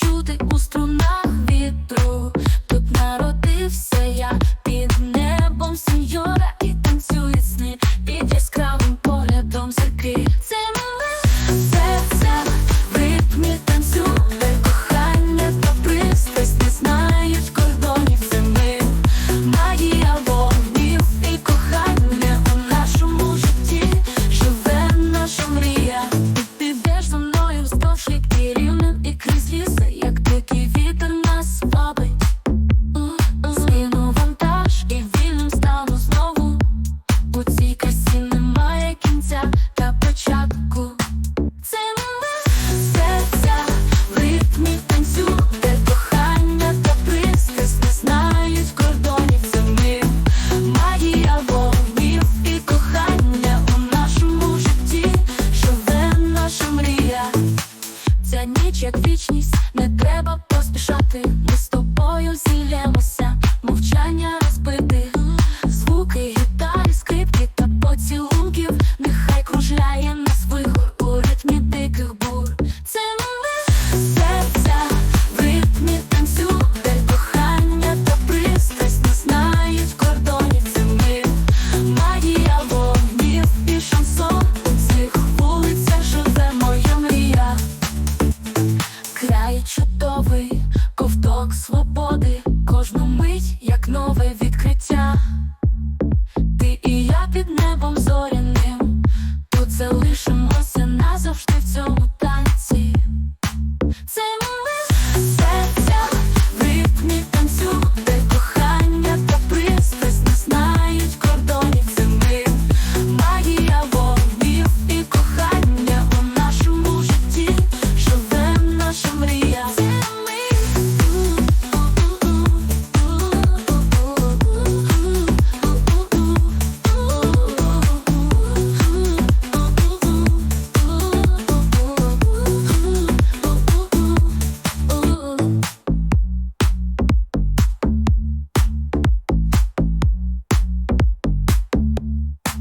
чути у струнах вітру. ніч, як вічність, не треба поспішати. Нове відкриття.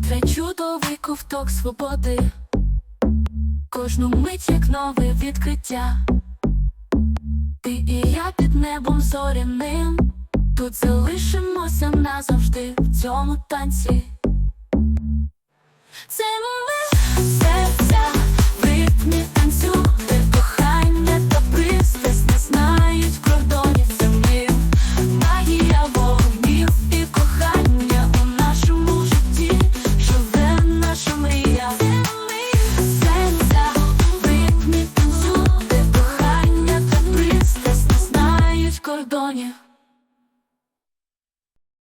Твій чудовий ковток свободи, кожну мить як нове відкриття. Ти і я під небом зоряним, тут залишимося назавжди в цьому танці. Це ритмі